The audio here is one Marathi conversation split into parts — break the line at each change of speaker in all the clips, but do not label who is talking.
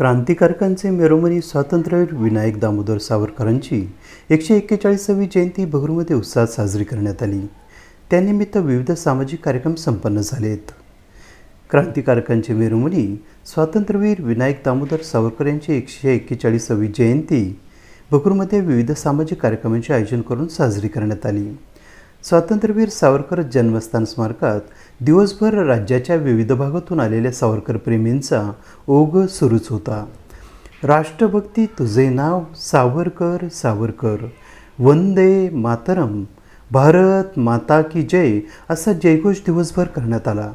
क्रांतिकारकांचे मेरोमणी स्वातंत्र्यवीर विनायक दामोदर सावरकरांची एकशे एक्केचाळीसावी जयंती भगूरमध्ये उत्साहात साजरी करण्यात आली. त्यानिमित्त विविध सामाजिक कार्यक्रम संपन्न झालेत. क्रांतिकारकांचे मेरुमणी स्वातंत्र्यवीर विनायक दामोदर सावरकर यांची एकशे एक्केचाळीसावी जयंती भगूरमध्ये विविध सामाजिक कार्यक्रमांचे आयोजन करून साजरी करण्यात आली. स्वातंत्र्यवीर सावरकर जन्मस्थान स्मारकात दिवसभर राज्याच्या विविध भागातून आलेल्या सावरकरप्रेमींचा ओघ सुरूच होता. राष्ट्रभक्ती तुझे नाव सावरकर सावरकर. वंदे मातरम. भारत माता की जय असा जयघोष दिवसभर करण्यात आला.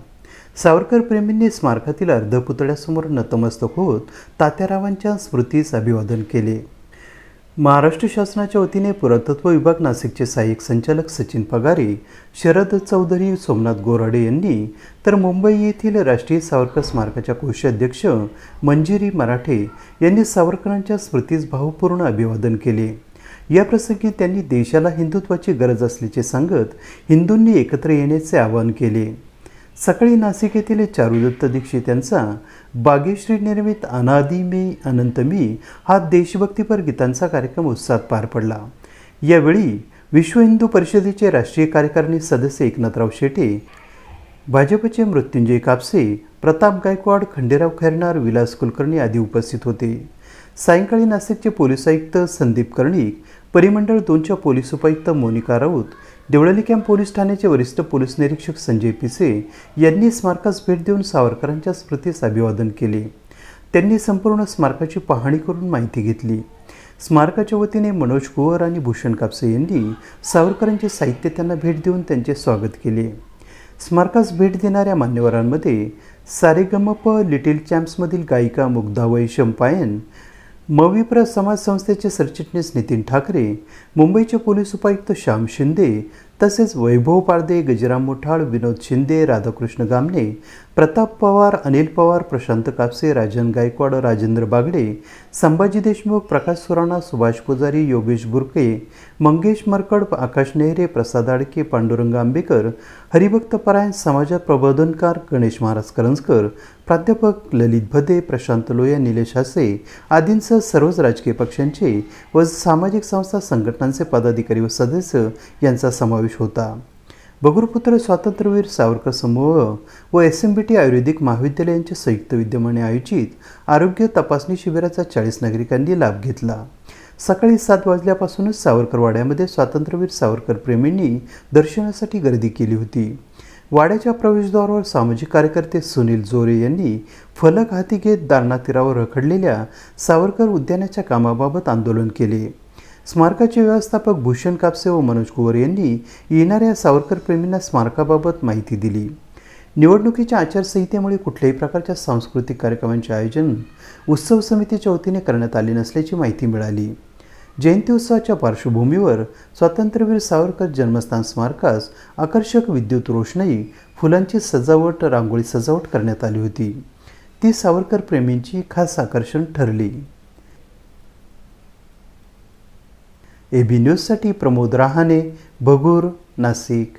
सावरकर प्रेमींनी स्मारकातील अर्धपुतळ्यासमोर नतमस्तक होत तात्यारावांच्या स्मृतीस अभिवादन केले. महाराष्ट्र शासनाच्या वतीने पुरातत्व विभाग नाशिकचे सहाय्यक संचालक सचिन पगारे शरद चौधरी सोमनाथ गोराडे यांनी तर मुंबई येथील राष्ट्रीय सावरकर स्मारकाच्या कोषाध्यक्ष मंजिरी मराठे यांनी सावरकरांच्या स्मृतीस भावपूर्ण अभिवादन केले. या प्रसंगी त्यांनी देशाला हिंदुत्वाची गरज असल्याचे सांगत हिंदूंनी एकत्र येण्याचे आवाहन केले. सकाळी नाशिक येथील चारुदत्त दीक्षित यांचा बागेश्री निर्मित अनादी मी अनंत मी हा देशभक्तीपर गीतांचा कार्यक्रम उत्साहात पार पडला. यावेळी विश्व हिंदू परिषदेचे राष्ट्रीय कार्यकारिणी सदस्य एकनाथराव शेटे भाजपचे मृत्युंजय कापसे प्रताप गायकवाड खंडेराव खैरनार विलास कुलकर्णी आदी उपस्थित होते. सायंकाळी नाशिकचे पोलीस आयुक्त संदीप कर्णिक परिमंडळ दोनच्या पोलीस उपायुक्त मोनिका राऊत देवळाली कॅम्प पोलीस ठाण्याचे वरिष्ठ पोलीस निरीक्षक संजय पिसे यांनी स्मारकास भेट देऊन सावरकरांच्या स्मृतीस अभिवादन केले. त्यांनी संपूर्ण स्मारकाची पाहणी करून माहिती घेतली. स्मारकाच्या वतीने मनोज कुवर आणि भूषण कापसे यांनी सावरकरांचे साहित्य त्यांना भेट देऊन त्यांचे स्वागत केले. स्मारकास भेट देणाऱ्या मान्यवरांमध्ये सारेगमप लिटिल चॅम्प्समधील गायिका मुग्धा शंपायन मविप्र समाज संस्थेचे सरचिटणीस नितीन ठाकरे मुंबईचे पोलीस उपायुक्त श्याम शिंदे तसेच वैभव पारदे गजराम मोठाळ विनोद शिंदे राधाकृष्ण गामणे प्रताप पवार अनिल पवार प्रशांत कापसे राजन गायकवाड राजेंद्र बागडे संभाजी देशमुख प्रकाश सुराणा सुभाष पुजारी योगेश बुरके मंगेश मरकड आकाश नेहरे प्रसाद आडके पांडुरंग आंबेकर हरिभक्त परायण समाजात प्रबोधनकार गणेश महाराज करंजकर प्राध्यापक ललित भदे प्रशांत लोया निलेश हासे आदींसह सर्वच राजकीय पक्षांचे व सामाजिक संस्था संघटनांचे पदाधिकारी व सदस्य यांचा समावेश होता. बगुरपुत्र स्वातंत्र्यवीर सावरकर समूह व एस एम बी टी आयुर्वेदिक महाविद्यालय यांच्या संयुक्त विद्यमाने आयोजित आरोग्य तपासणी शिबिराचा चाळीस नागरिकांनी लाभ घेतला. सकाळी सात वाजल्यापासूनच सावरकर वाड्यामध्ये स्वातंत्र्यवीर सावरकर प्रेमींनी दर्शनासाठी गर्दी केली होती. वाड्याच्या प्रवेशद्वारावर सामाजिक कार्यकर्ते सुनील जोरे यांनी फलक हाती घेत दारणा तीरावर रखडलेल्या सावरकर उद्यानाच्या कामाबाबत आंदोलन केले. स्मारकाचे व्यवस्थापक भूषण कापसे व मनोज कुवर यांनी येणाऱ्या सावरकरप्रेमींना स्मारकाबाबत माहिती दिली. निवडणुकीच्या आचारसंहितेमुळे कुठल्याही प्रकारच्या सांस्कृतिक कार्यक्रमांचे आयोजन उत्सव समितीच्या वतीने करण्यात आले नसल्याची माहिती मिळाली. जयंती उत्सवाच्या पार्श्वभूमीवर स्वातंत्र्यवीर सावरकर जन्मस्थान स्मारकास आकर्षक विद्युत रोषणाई फुलांची सजावट रांगोळी सजावट करण्यात आली होती. ती सावरकर प्रेमींची खास आकर्षण ठरली. ए बी न्यूजसाठी प्रमोद रहाणे भगूर नाशिक